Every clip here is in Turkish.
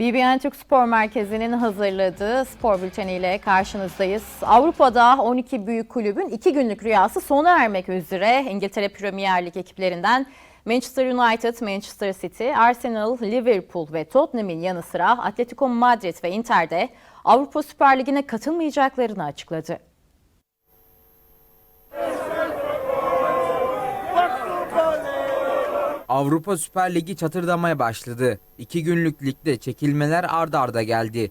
BBN Türk Spor Merkezi'nin hazırladığı spor bülteniyle karşınızdayız. Avrupa'da 12 büyük kulübün 2 günlük rüyası sona ermek üzere İngiltere Premier Lig ekiplerinden Manchester United, Manchester City, Arsenal, Liverpool ve Tottenham'in yanı sıra Atletico Madrid ve Inter'de Avrupa Süper Ligi'ne katılmayacaklarını açıkladı. Avrupa Süper Ligi çatırdamaya başladı. İki günlük ligde çekilmeler ard arda geldi.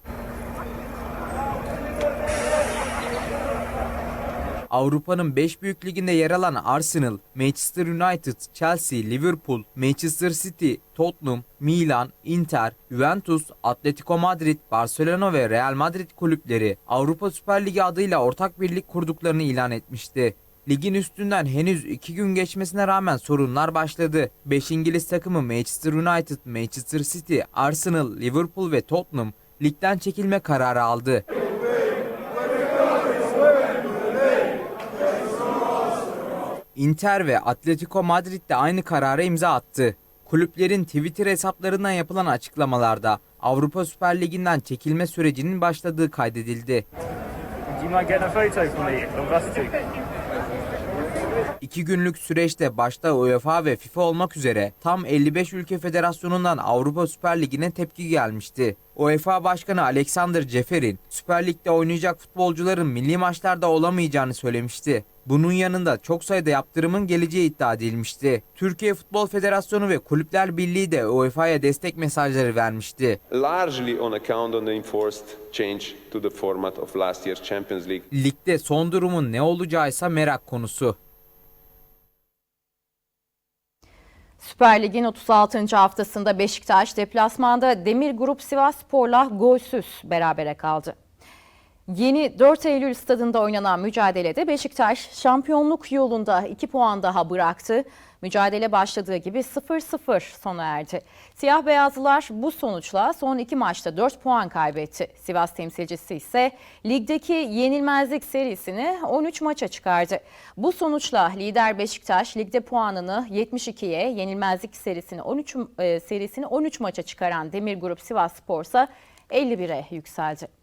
Avrupa'nın 5 büyük liginde yer alan Arsenal, Manchester United, Chelsea, Liverpool, Manchester City, Tottenham, Milan, Inter, Juventus, Atletico Madrid, Barcelona ve Real Madrid kulüpleri Avrupa Süper Ligi adıyla ortak birlik kurduklarını ilan etmişti. Ligin üstünden henüz 2 gün geçmesine rağmen sorunlar başladı. 5 İngiliz takımı Manchester United, Manchester City, Arsenal, Liverpool ve Tottenham ligden çekilme kararı aldı. Inter ve Atletico Madrid de aynı karara imza attı. Kulüplerin Twitter hesaplarından yapılan açıklamalarda Avrupa Süper Ligi'nden çekilme sürecinin başladığı kaydedildi. İki günlük süreçte başta UEFA ve FIFA olmak üzere tam 55 ülke federasyonundan Avrupa Süper Ligi'ne tepki gelmişti. UEFA Başkanı Alexander Ceferin, Süper Lig'de oynayacak futbolcuların milli maçlarda olamayacağını söylemişti. Bunun yanında çok sayıda yaptırımın geleceği iddia edilmişti. Türkiye Futbol Federasyonu ve Kulüpler Birliği de UEFA'ya destek mesajları vermişti. largely on account of the enforced change to the format of last year's Champions League. Ligde son durumun ne olacağıysa merak konusu. Süper Lig'in 36. haftasında Beşiktaş deplasmanda Demir Grup Sivasspor'la golsüz berabere kaldı. Yeni 4 Eylül stadında oynanan mücadelede Beşiktaş şampiyonluk yolunda 2 puan daha bıraktı. Mücadele başladığı gibi 0-0 sona erdi. Siyah beyazlılar bu sonuçla son iki maçta 4 puan kaybetti. Sivas temsilcisi ise ligdeki yenilmezlik serisini 13 maça çıkardı. Bu sonuçla lider Beşiktaş ligde puanını 72'ye, yenilmezlik serisini 13 e, serisini 13 maça çıkaran Demir Grup Sivasspor ise 51'e yükseldi.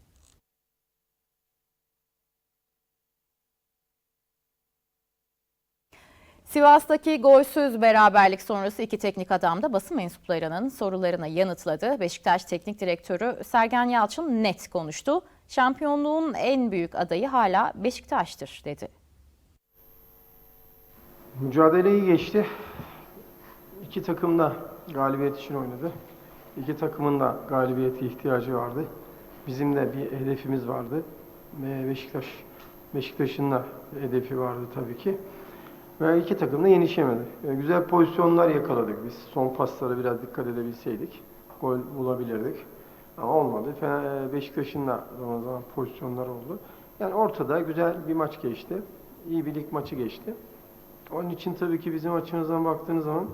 Sivas'taki golsüz beraberlik sonrası iki teknik adam da basın mensuplarının sorularına yanıtladı. Beşiktaş Teknik Direktörü Sergen Yalçın net konuştu. Şampiyonluğun en büyük adayı hala Beşiktaş'tır dedi. Mücadele iyi geçti. İki takım da galibiyet için oynadı. İki takımın da galibiyete ihtiyacı vardı. Bizim de bir hedefimiz vardı. Beşiktaş Beşiktaş'ın da hedefi vardı tabii ki. Ve iki takım da yenişemedi. E, Güzel pozisyonlar yakaladık biz. Son paslara biraz dikkat edebilseydik gol bulabilirdik. Ama olmadı. E, Beşiktaş'ın da zaman zaman pozisyonlar oldu. Yani ortada güzel bir maç geçti. İyi bir lig maçı geçti. Onun için tabii ki bizim açımızdan baktığınız zaman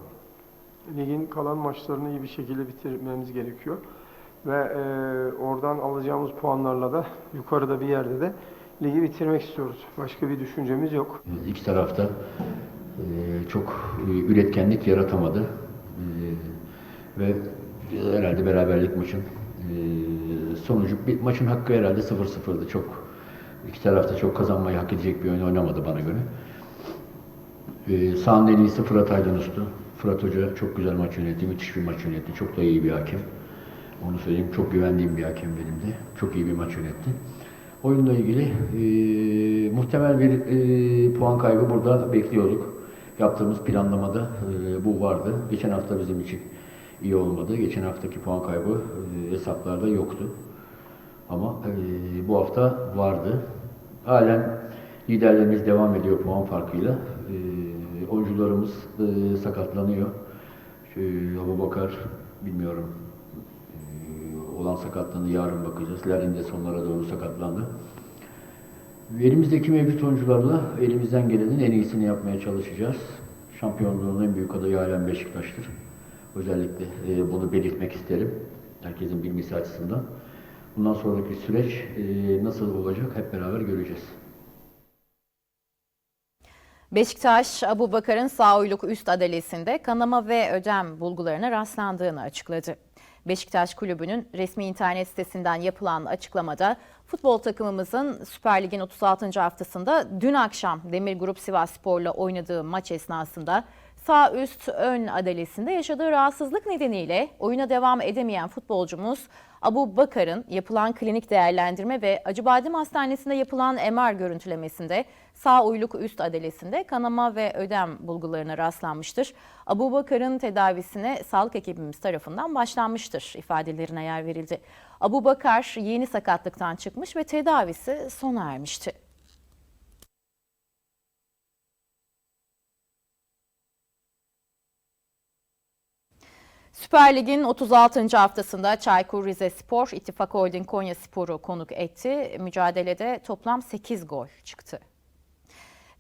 ligin kalan maçlarını iyi bir şekilde bitirmemiz gerekiyor. Ve e, oradan alacağımız puanlarla da yukarıda bir yerde de ligi bitirmek istiyoruz. Başka bir düşüncemiz yok. İki tarafta e, çok e, üretkenlik yaratamadı. E, ve herhalde beraberlik maçın sonucu bir maçın hakkı herhalde 0-0'dı. Çok iki tarafta çok kazanmayı hak edecek bir oyun oynamadı bana göre. E, sahanın en iyisi Fırat Aydınus'tu. Fırat Hoca çok güzel maç yönetti, müthiş bir maç yönetti. Çok da iyi bir hakem. Onu söyleyeyim, çok güvendiğim bir hakem benim de. Çok iyi bir maç yönetti. Oyunla ilgili e, muhtemel bir e, puan kaybı burada bekliyorduk. Yaptığımız planlamada e, bu vardı. Geçen hafta bizim için iyi olmadı. Geçen haftaki puan kaybı e, hesaplarda yoktu. Ama e, bu hafta vardı. Halen liderlerimiz devam ediyor puan farkıyla. E, oyuncularımız e, sakatlanıyor. Şu, Abu Bakar bilmiyorum olan sakatlığını yarın bakacağız. Larin de sonlara doğru sakatlandı. Elimizdeki mevcut oyuncularla elimizden gelenin en iyisini yapmaya çalışacağız. Şampiyonluğun en büyük adayı halen Beşiktaş'tır. Özellikle e, bunu belirtmek isterim. Herkesin bilmesi açısından. Bundan sonraki süreç e, nasıl olacak hep beraber göreceğiz. Beşiktaş, Abu Bakar'ın sağ uyluk üst adalesinde kanama ve ödem bulgularına rastlandığını açıkladı. Beşiktaş Kulübü'nün resmi internet sitesinden yapılan açıklamada futbol takımımızın Süper Lig'in 36. haftasında dün akşam Demir Grup Sivasspor'la oynadığı maç esnasında sağ üst ön adalesinde yaşadığı rahatsızlık nedeniyle oyuna devam edemeyen futbolcumuz Abu Bakar'ın yapılan klinik değerlendirme ve Acıbadem Hastanesi'nde yapılan MR görüntülemesinde sağ uyluk üst adalesinde kanama ve ödem bulgularına rastlanmıştır. Abu Bakar'ın tedavisine sağlık ekibimiz tarafından başlanmıştır ifadelerine yer verildi. Abu Bakar yeni sakatlıktan çıkmış ve tedavisi sona ermişti. Süper Lig'in 36. haftasında Çaykur Rizespor, İttifak Holding Konya Spor'u konuk etti. Mücadelede toplam 8 gol çıktı.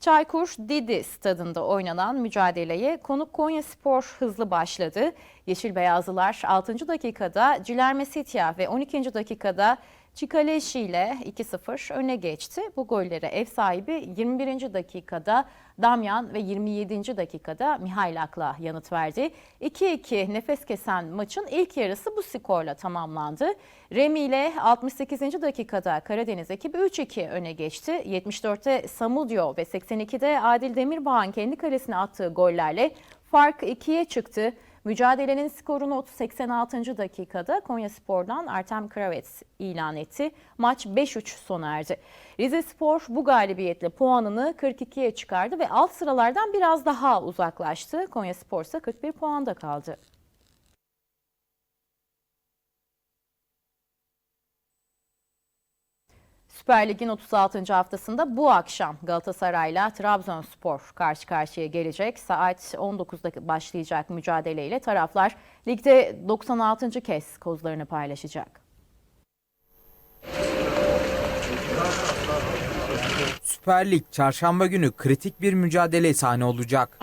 Çaykur Didi stadında oynanan mücadeleye konuk Konya Spor hızlı başladı. Yeşil Beyazlılar 6. dakikada Cilerme Sitya ve 12. dakikada Çikaleşi ile 2-0 öne geçti. Bu gollere ev sahibi 21. dakikada Damyan ve 27. dakikada Mihailak'la yanıt verdi. 2-2 nefes kesen maçın ilk yarısı bu skorla tamamlandı. Remi ile 68. dakikada Karadeniz ekibi 3-2 öne geçti. 74'te Samudio ve 82'de Adil Demirbağ'ın kendi kalesine attığı gollerle fark 2'ye çıktı. Mücadelenin skorunu 86. dakikada Konyaspor'dan Artem Kravets ilan etti. Maç 5-3 sona erdi. Rize Spor bu galibiyetle puanını 42'ye çıkardı ve alt sıralardan biraz daha uzaklaştı. Konyaspor ise 41 puanda kaldı. Süper Lig'in 36. haftasında bu akşam Galatasaray'la Trabzonspor karşı karşıya gelecek. Saat 19'da başlayacak mücadeleyle taraflar ligde 96. kez kozlarını paylaşacak. Süper Lig çarşamba günü kritik bir mücadele sahne olacak.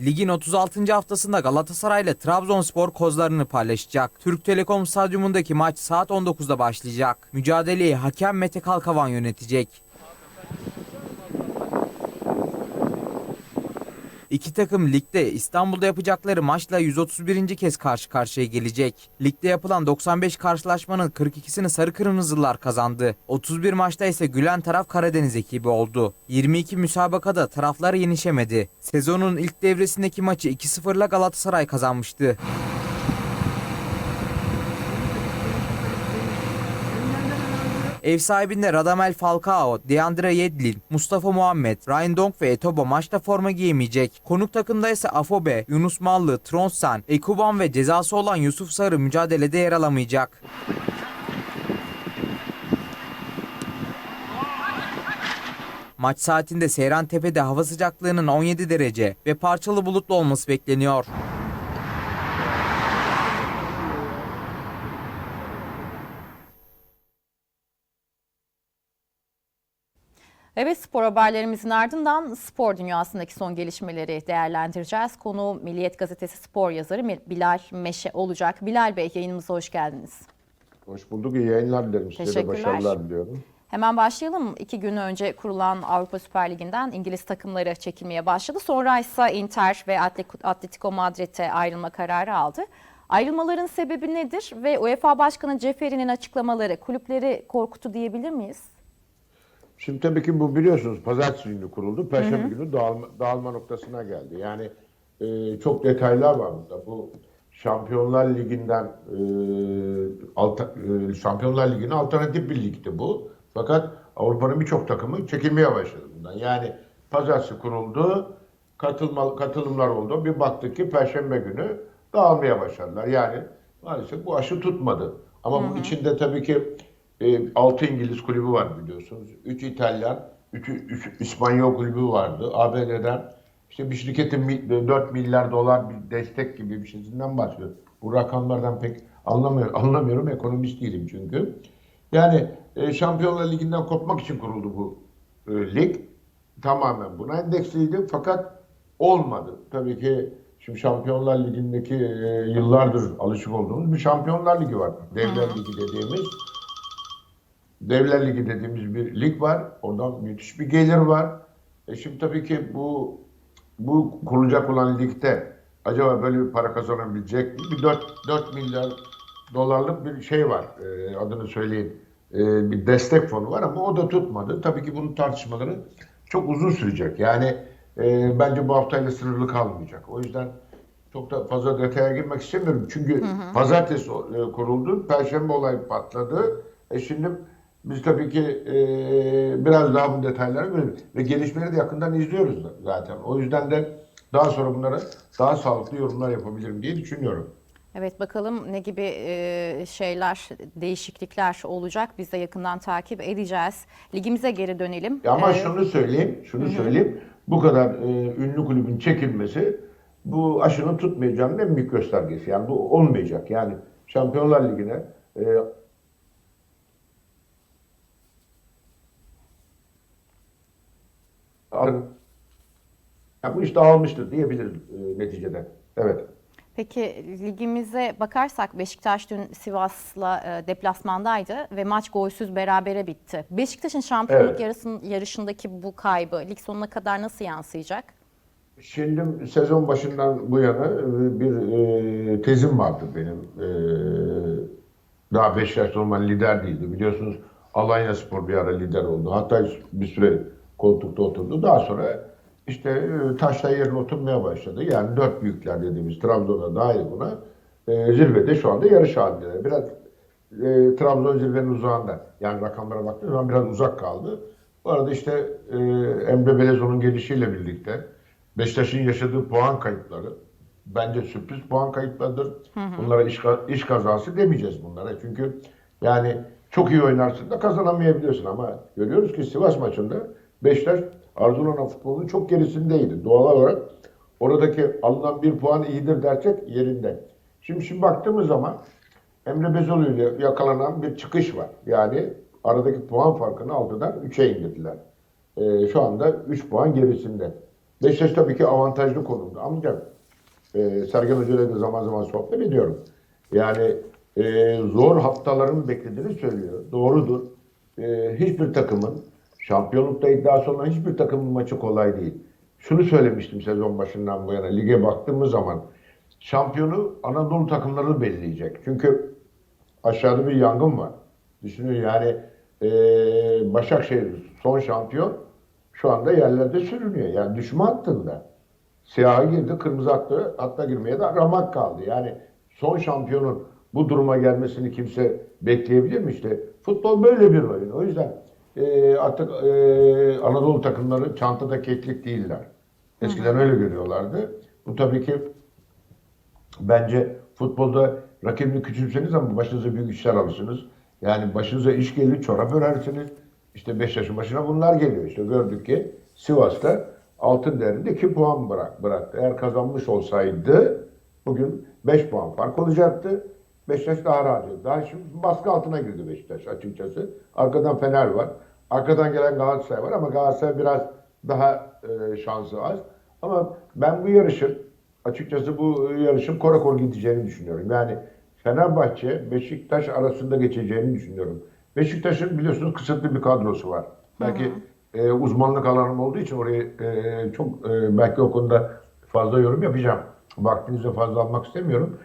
Ligin 36. haftasında Galatasaray ile Trabzonspor kozlarını paylaşacak. Türk Telekom Stadyumundaki maç saat 19'da başlayacak. Mücadeleyi hakem Mete Kalkavan yönetecek. İki takım ligde İstanbul'da yapacakları maçla 131. kez karşı karşıya gelecek. Ligde yapılan 95 karşılaşmanın 42'sini Sarı Kırmızılar kazandı. 31 maçta ise gülen taraf Karadeniz ekibi oldu. 22 müsabakada taraflar yenişemedi. Sezonun ilk devresindeki maçı 2-0'la Galatasaray kazanmıştı. Ev sahibinde Radamel Falcao, Deandre Yedlin, Mustafa Muhammed, Ryan Donk ve Etobo maçta forma giyemeyecek. Konuk takımda ise Afobe, Yunus Mallı, Tronsen, Ekuban ve cezası olan Yusuf Sarı mücadelede yer alamayacak. Maç saatinde Seyran Tepe'de hava sıcaklığının 17 derece ve parçalı bulutlu olması bekleniyor. Evet spor haberlerimizin ardından spor dünyasındaki son gelişmeleri değerlendireceğiz. Konu Milliyet Gazetesi spor yazarı Bilal Meşe olacak. Bilal Bey yayınımıza hoş geldiniz. Hoş bulduk. İyi yayınlar dilerim. Size de başarılar diliyorum. Hemen başlayalım. İki gün önce kurulan Avrupa Süper Ligi'nden İngiliz takımları çekilmeye başladı. Sonra ise Inter ve Atletico Madrid'e ayrılma kararı aldı. Ayrılmaların sebebi nedir ve UEFA Başkanı Ceferi'nin açıklamaları kulüpleri korkuttu diyebilir miyiz? Şimdi tabii ki bu biliyorsunuz pazartesi günü kuruldu. Perşembe günü dağılma, dağılma noktasına geldi. Yani e, çok detaylar var burada. Bu Şampiyonlar Ligi'nden e, alta, e, Şampiyonlar Ligi'nin alternatif bir ligdi bu. Fakat Avrupa'nın birçok takımı çekilmeye başladı bundan. Yani pazartesi kuruldu, katılma, katılımlar oldu. Bir baktık ki Perşembe günü dağılmaya başladılar. Yani maalesef bu aşı tutmadı. Ama bu içinde tabii ki e, 6 İngiliz kulübü var biliyorsunuz. 3 İtalyan, 3 İspanyol kulübü vardı. ABD'den işte bir şirketin mi- 4 milyar dolar bir destek gibi bir şeyinden bahsediyor. Bu rakamlardan pek anlamıyorum, anlamıyorum. Ekonomist değilim çünkü. Yani e, Şampiyonlar Ligi'nden kopmak için kuruldu bu e, lig. Tamamen buna endeksliydi fakat olmadı. Tabii ki şimdi Şampiyonlar Ligi'ndeki e, yıllardır alışık olduğumuz bir Şampiyonlar Ligi var. Devler Ligi dediğimiz. Devler Ligi dediğimiz bir lig var. Oradan müthiş bir gelir var. E şimdi tabii ki bu bu kurulacak olan ligde acaba böyle bir para kazanabilecek mi? Bir 4, 4 milyar dolarlık bir şey var. Ee, adını söyleyeyim. Ee, bir destek fonu var ama o da tutmadı. Tabii ki bunun tartışmaları çok uzun sürecek. Yani e, bence bu haftayla sınırlı kalmayacak. O yüzden çok da fazla detaya girmek istemiyorum. Çünkü pazartesi e, kuruldu. Perşembe olay patladı. E şimdi biz tabii ki e, biraz daha bu detaylara görelim. Ve gelişmeleri de yakından izliyoruz da zaten. O yüzden de daha sonra bunlara daha sağlıklı yorumlar yapabilirim diye düşünüyorum. Evet bakalım ne gibi şeyler, değişiklikler olacak. Biz de yakından takip edeceğiz. Ligimize geri dönelim. Ya Ama Ee, şunu söyleyeyim, şunu söyleyeyim. Bu kadar e, ünlü kulübün çekilmesi bu aşının tutmayacağının en büyük göstergesi. Yani bu olmayacak. Yani Şampiyonlar Ligi'ne e, ya bu iş dağılmıştır diyebiliriz e, neticede. Evet. Peki ligimize bakarsak Beşiktaş dün Sivas'la e, deplasmandaydı ve maç golsüz berabere bitti. Beşiktaş'ın şampiyonluk Evet. yarısın, yarışındaki bu kaybı lig sonuna kadar nasıl yansıyacak? Şimdi sezon başından bu yana e, bir e, tezim vardı benim. E, daha Beşiktaş normal lider değildi. Biliyorsunuz Alanya Spor bir ara lider oldu. Hatta bir süre koltukta oturdu. Daha sonra işte e, taşla yerine oturmaya başladı. Yani dört büyükler dediğimiz Trabzon'a dahil buna e, zirvede şu anda yarış halindeler. Biraz e, Trabzon zirvenin uzağında. Yani rakamlara baktığım zaman biraz uzak kaldı. Bu arada işte e, Emre Belezoğlu'nun gelişiyle birlikte Beşiktaş'ın yaşadığı puan kayıpları bence sürpriz puan kayıplarıdır. Bunlara iş, iş kazası demeyeceğiz bunlara. Çünkü yani çok iyi oynarsın da kazanamayabiliyorsun ama görüyoruz ki Sivas maçında Beşiktaş Arzulanan futbolunun çok gerisindeydi. Doğal olarak oradaki alınan bir puan iyidir dersek yerinde. Şimdi şimdi baktığımız zaman Emre Bezoğlu ile yakalanan bir çıkış var. Yani aradaki puan farkını 6'dan 3'e indirdiler. Ee, şu anda 3 puan gerisinde. Beşiktaş tabii ki avantajlı konumda. Ancak e, Sergen Hoca ile de zaman zaman sohbet ediyorum. Yani e, zor haftaların beklediğini söylüyor. Doğrudur. E, hiçbir takımın şampiyonlukta iddiası olan hiçbir takımın maçı kolay değil. Şunu söylemiştim sezon başından bu yana lige baktığımız zaman şampiyonu Anadolu takımları belirleyecek. Çünkü aşağıda bir yangın var. Düşünün yani e, Başakşehir son şampiyon şu anda yerlerde sürünüyor. Yani düşme hattında. Siyaha girdi, kırmızı hattı, hatta girmeye de ramak kaldı. Yani son şampiyonun bu duruma gelmesini kimse bekleyebilir mi? İşte futbol böyle bir oyun. O yüzden e, artık e, Anadolu takımları çantada keklik değiller. Eskiden öyle görüyorlardı. Bu tabii ki bence futbolda rakibini küçümseniz ama başınıza büyük işler alırsınız. Yani başınıza iş gelir, çorap örersiniz. İşte Beşiktaş'ın başına bunlar geliyor. İşte gördük ki Sivas'ta altın değerinde 2 puan bırak, bıraktı. Eğer kazanmış olsaydı bugün 5 puan fark olacaktı. Beşiktaş daha rahat. Daha şimdi baskı altına girdi Beşiktaş açıkçası. Arkadan Fener var. Arkadan gelen Galatasaray var ama Galatasaray biraz daha e, şansı az. Ama ben bu yarışın açıkçası bu yarışın kora kor gideceğini düşünüyorum. Yani Fenerbahçe Beşiktaş arasında geçeceğini düşünüyorum. Beşiktaş'ın biliyorsunuz kısıtlı bir kadrosu var. Belki e, uzmanlık alanım olduğu için orayı e, çok e, belki o konuda fazla yorum yapacağım. Vaktinizi fazla almak istemiyorum.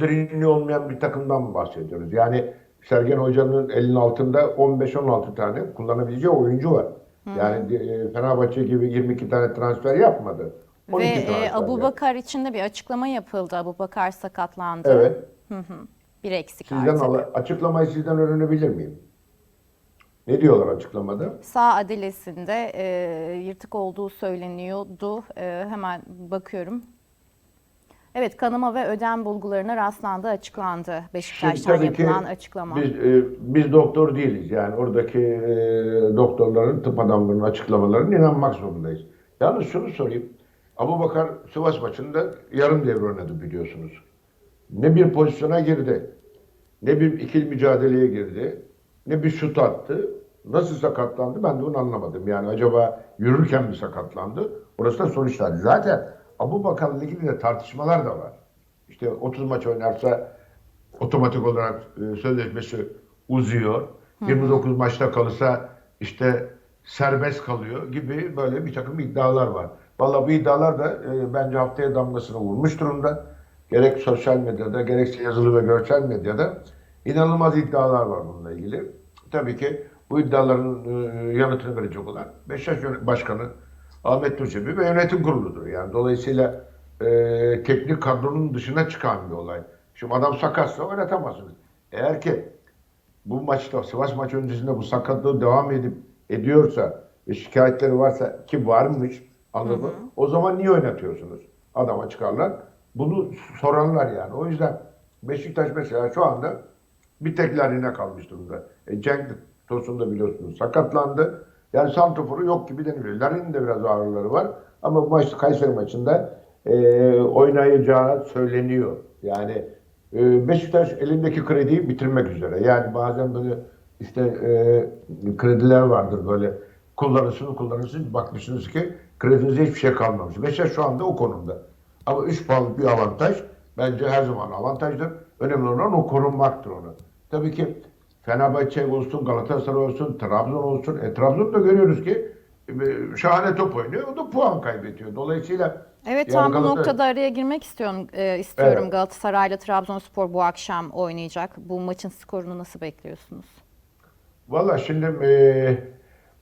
Derinliği olmayan bir takımdan bahsediyoruz. Yani Sergen Hoca'nın elinin altında 15-16 tane kullanabileceği oyuncu var. Yani e, Fenerbahçe gibi 22 tane transfer yapmadı. Ve 12 e, Abu. Bakar için de bir açıklama yapıldı. Abu Bakar sakatlandı. Evet. Bir eksik Sizden artık. ala- açıklamayı sizden öğrenebilir miyim? Ne diyorlar açıklamada? Sağ adilesinde e, yırtık olduğu söyleniyordu. E, hemen bakıyorum. Evet kanama ve ödem bulgularına rastlandığı açıklandı. Beşiktaş'tan Şimdi tabii ki yapılan açıklama. Biz, e, biz doktor değiliz. Yani oradaki e, doktorların, tıp adamlarının açıklamalarına inanmak zorundayız. Yalnız şunu sorayım. Abu Bakar Sivas maçında yarım devre oynadı biliyorsunuz. Ne bir pozisyona girdi, ne bir ikili mücadeleye girdi, ne bir şut attı. Nasıl sakatlandı ben de onu anlamadım. Yani acaba yürürken mi sakatlandı? Orası da işareti. Zaten Abu Bakar'la ilgili de tartışmalar da var. İşte 30 maç oynarsa otomatik olarak e, sözleşmesi uzuyor. 29 maçta kalırsa işte serbest kalıyor gibi böyle bir takım iddialar var. Valla bu iddialar da e, bence haftaya damgasını vurmuş durumda. Gerek sosyal medyada gerekse yazılı ve görsel medyada inanılmaz iddialar var bununla ilgili. Tabii ki bu iddiaların e, yanıtını verecek olan Beşiktaş Başkanı Ahmet Nurçebi ve yönetim kuruludur. Yani dolayısıyla e, teknik kadronun dışına çıkan bir olay. Şimdi adam sakatsa oynatamazsınız. Eğer ki bu maçta Sivas maçı öncesinde bu sakatlığı devam edip ediyorsa ve şikayetleri varsa ki varmış anladın? O zaman niye oynatıyorsunuz? Adama çıkarlar. Bunu soranlar yani. O yüzden Beşiktaş mesela şu anda bir tek Larin'e kalmış durumda. E, Cenk Tosun da biliyorsunuz sakatlandı. Yani Santrofor'u yok gibi deniliyor. Larin'in de biraz ağrıları var. Ama bu maç Kayseri maçında e, oynayacağı söyleniyor. Yani e, Beşiktaş elindeki krediyi bitirmek üzere. Yani bazen böyle işte e, krediler vardır böyle kullanırsın kullanırsın bakmışsınız ki kredinize hiçbir şey kalmamış. Beşiktaş şu anda o konumda. Ama 3 puanlık bir avantaj bence her zaman avantajdır. Önemli olan o korunmaktır onu. Tabii ki Fenerbahçe olsun, Galatasaray olsun, Trabzon olsun. E, Trabzon'da görüyoruz ki e, şahane top oynuyor. O da puan kaybediyor. Dolayısıyla Evet tam bu noktada araya girmek istiyorum. Ee, istiyorum Evet. Galatasaray'la Trabzonspor bu akşam oynayacak. Bu maçın skorunu nasıl bekliyorsunuz? Valla şimdi e,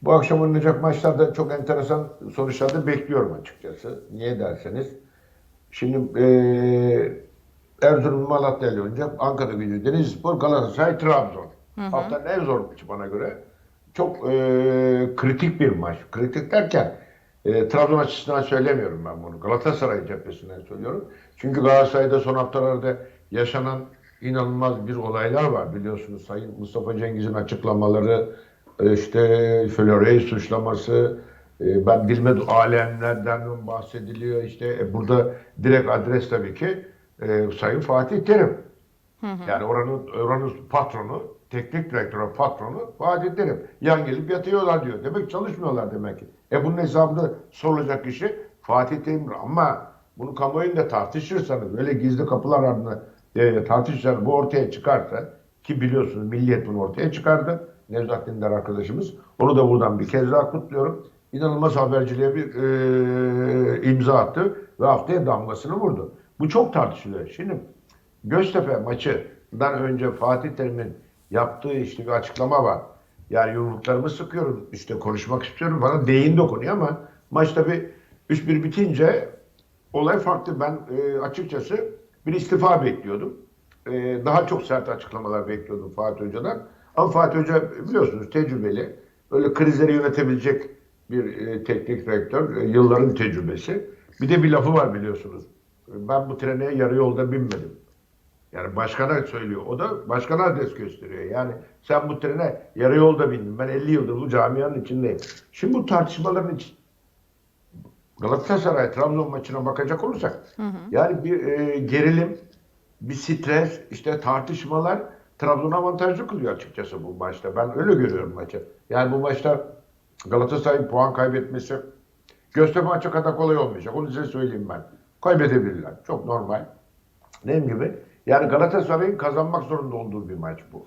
bu akşam oynanacak maçlarda çok enteresan sonuçlar da bekliyorum açıkçası. Niye derseniz. Şimdi e, Erzurum Malatya ile oynayacak. Ankara Gücü, Denizlispor, Galatasaray, Trabzon. Haftanın en zor maçı bana göre. Çok e, kritik bir maç. Kritik derken e, Trabzon açısından söylemiyorum ben bunu. Galatasaray cephesinden söylüyorum. Çünkü Galatasaray'da son haftalarda yaşanan inanılmaz bir olaylar var biliyorsunuz. Sayın Mustafa Cengiz'in açıklamaları, e, işte Flore'yi suçlaması, e, ben bilmedi alemlerden bahsediliyor. İşte e, burada direkt adres tabii ki e, Sayın Fatih Terim. Yani oranın oranın patronu, teknik direktörü patronu Fatih Terim. Yan gelip yatıyorlar diyor. Demek çalışmıyorlar demek ki. E bunun hesabında sorulacak kişi Fatih Terim'dir. Ama bunu kamuoyunda tartışırsanız, öyle gizli kapılar ardında e, tartışırsanız bu ortaya çıkarsa ki biliyorsunuz Milliyet bunu ortaya çıkardı. Nevzat Dindar arkadaşımız. Onu da buradan bir kez daha kutluyorum. İnanılmaz haberciliğe bir e, imza attı ve haftaya damgasını vurdu. Bu çok tartışılıyor. Şimdi Göztepe maçından önce Fatih Terim'in yaptığı işte bir açıklama var. Yani yumruklarımı sıkıyorum, işte konuşmak istiyorum falan değin dokunuyor ama maç tabii 3-1 bitince olay farklı. Ben e, açıkçası bir istifa bekliyordum. E, daha çok sert açıklamalar bekliyordum Fatih Hoca'dan. Ama Fatih Hoca biliyorsunuz tecrübeli. Öyle krizleri yönetebilecek bir e, teknik direktör. E, yılların tecrübesi. Bir de bir lafı var biliyorsunuz. Ben bu trene yarı yolda binmedim. Yani başkana söylüyor. O da başkana adres gösteriyor. Yani sen bu trene yarı yolda bindin. Ben 50 yıldır bu camianın içindeyim. Şimdi bu tartışmaların için Galatasaray Trabzon maçına bakacak olursak yani bir e, gerilim, bir stres, işte tartışmalar Trabzon avantajlı kılıyor açıkçası bu maçta. Ben öyle görüyorum maçı. Yani bu maçta Galatasaray'ın puan kaybetmesi Göztepe maçı kadar kolay olmayacak. Onu size söyleyeyim ben. Kaybedebilirler. Çok normal. Dediğim gibi yani Galatasaray'ın kazanmak zorunda olduğu bir maç bu.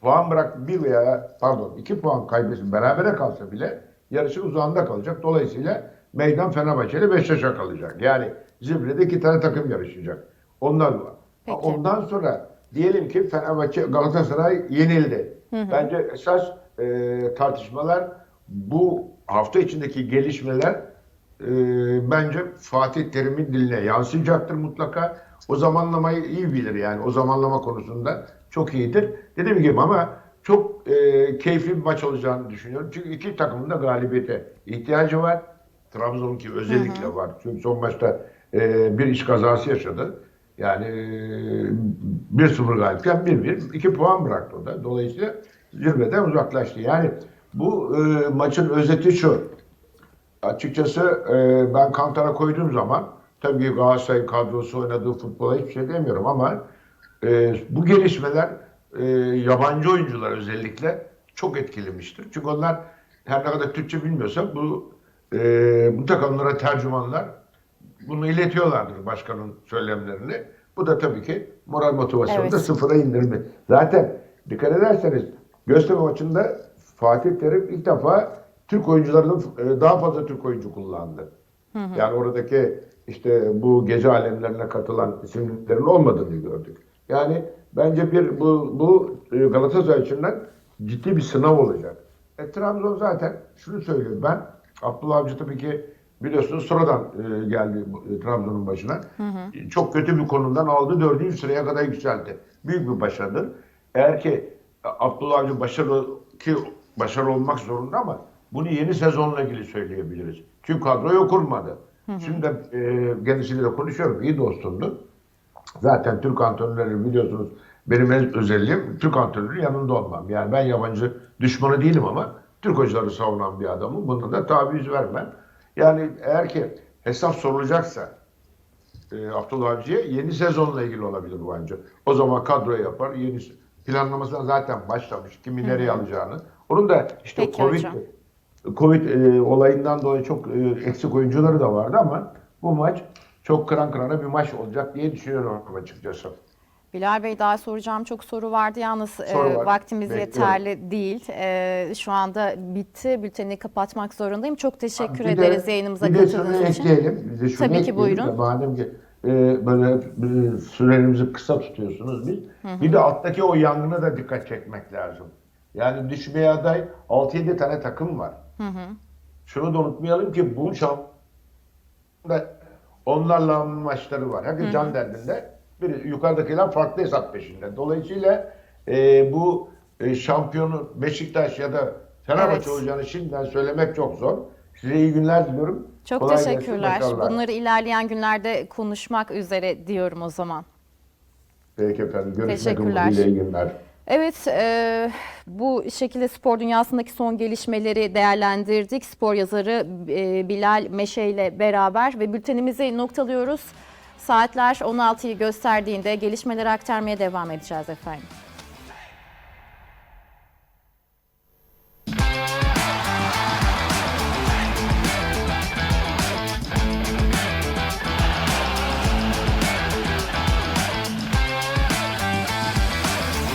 Puan bırak bir veya pardon iki puan kaybetsin berabere kalsa bile yarışın uzağında kalacak. Dolayısıyla meydan Fenerbahçe ile Beşiktaş'a kalacak. Yani Zirve'de iki tane takım yarışacak. Ondan Peki. ondan sonra diyelim ki Fenerbahçe Galatasaray yenildi. Bence esas e, tartışmalar bu hafta içindeki gelişmeler e, bence Fatih Terim'in diline yansıyacaktır mutlaka. O zamanlamayı iyi bilir yani. O zamanlama konusunda çok iyidir. Dediğim gibi ama çok e, keyifli bir maç olacağını düşünüyorum. Çünkü iki takımın da galibiyete ihtiyacı var. Trabzon'unki özellikle var. Çünkü son maçta e, bir iş kazası yaşadı. Yani e, 1-0 galipken 1-1. 2 puan bıraktı o da. Dolayısıyla zirveden uzaklaştı. Yani bu e, maçın özeti şu. Açıkçası e, ben Kantar'a koyduğum zaman tabii ki Galatasaray kadrosu oynadığı futbola hiçbir şey demiyorum ama e, bu gelişmeler e, yabancı oyuncular özellikle çok etkilemiştir. Çünkü onlar her ne kadar Türkçe bilmiyorsa bu e, bu takımlara tercümanlar bunu iletiyorlardır başkanın söylemlerini. Bu da tabii ki moral motivasyonu da Evet. sıfıra indirme. Zaten dikkat ederseniz Göztepe maçında Fatih Terim ilk defa Türk oyuncularının e, daha fazla Türk oyuncu kullandı. Yani oradaki işte bu gece alemlerine katılan isimlerin olmadığını gördük. Yani bence bir bu, bu e, Galatasaray açısından ciddi bir sınav olacak. E, Trabzon zaten şunu söylüyor ben Abdullah Avcı tabii ki biliyorsunuz sonradan e, geldi e, Trabzon'un başına. E, Çok kötü bir konumdan aldı dördüncü sıraya kadar yükseldi. Büyük bir başarıdır. Eğer ki Abdullah Avcı başarılı ki başarılı olmak zorunda ama bunu yeni sezonla ilgili söyleyebiliriz. Çünkü kadroyu kurmadı. Şimdi de e, kendisiyle de konuşuyorum. iyi dostumdur. Zaten Türk antrenörleri biliyorsunuz benim en özelliğim Türk antrenörü yanında olmam. Yani ben yabancı düşmanı değilim ama Türk hocaları savunan bir adamım. Bunda da taviz vermem. Yani eğer ki hesap sorulacaksa e, Abdullah Avcı'ya yeni sezonla ilgili olabilir bu bence. O zaman kadro yapar. Yeni planlamasına zaten başlamış. Kimi nereye alacağını. Onun da işte Peki Covid hocam. Covid e, olayından dolayı çok e, eksik oyuncuları da vardı ama bu maç çok kıran kırana bir maç olacak diye düşünüyorum açıkçası. Bilal Bey daha soracağım çok soru vardı yalnız e, Soru var. vaktimiz Bekliyorum. yeterli değil. E, şu anda bitti. Bülteni kapatmak zorundayım. Çok teşekkür Bir de- ederiz yayınımıza bir de katıldığınız için. ekleyelim. Bir de şunu Tabii ki, buyurun. de Madem ki e, böyle e, sürelerimizi kısa tutuyorsunuz biz. Bir de alttaki o yangına da dikkat çekmek lazım. Yani düşmeye aday 6-7 tane takım var. Şunu da unutmayalım ki bu şampiyonda onlarla maçları var. Herkes can derdinde. Bir yukarıdakiler farklı hesap peşinde. Dolayısıyla e, bu e, şampiyonu Beşiktaş ya da Fenerbahçe Evet. olacağını şimdiden söylemek çok zor. Size iyi günler diliyorum. Çok Kolay gelsin, teşekkürler. başarılar. Bunları ilerleyen günlerde konuşmak üzere diyorum o zaman. Peki efendim. Görüşmek Teşekkürler. ümidiyle iyi günler. Evet, e, bu şekilde spor dünyasındaki son gelişmeleri değerlendirdik. Spor yazarı e, Bilal Meşe ile beraber ve bültenimizi noktalıyoruz. Saatler 16'yı gösterdiğinde gelişmeleri aktarmaya devam edeceğiz efendim.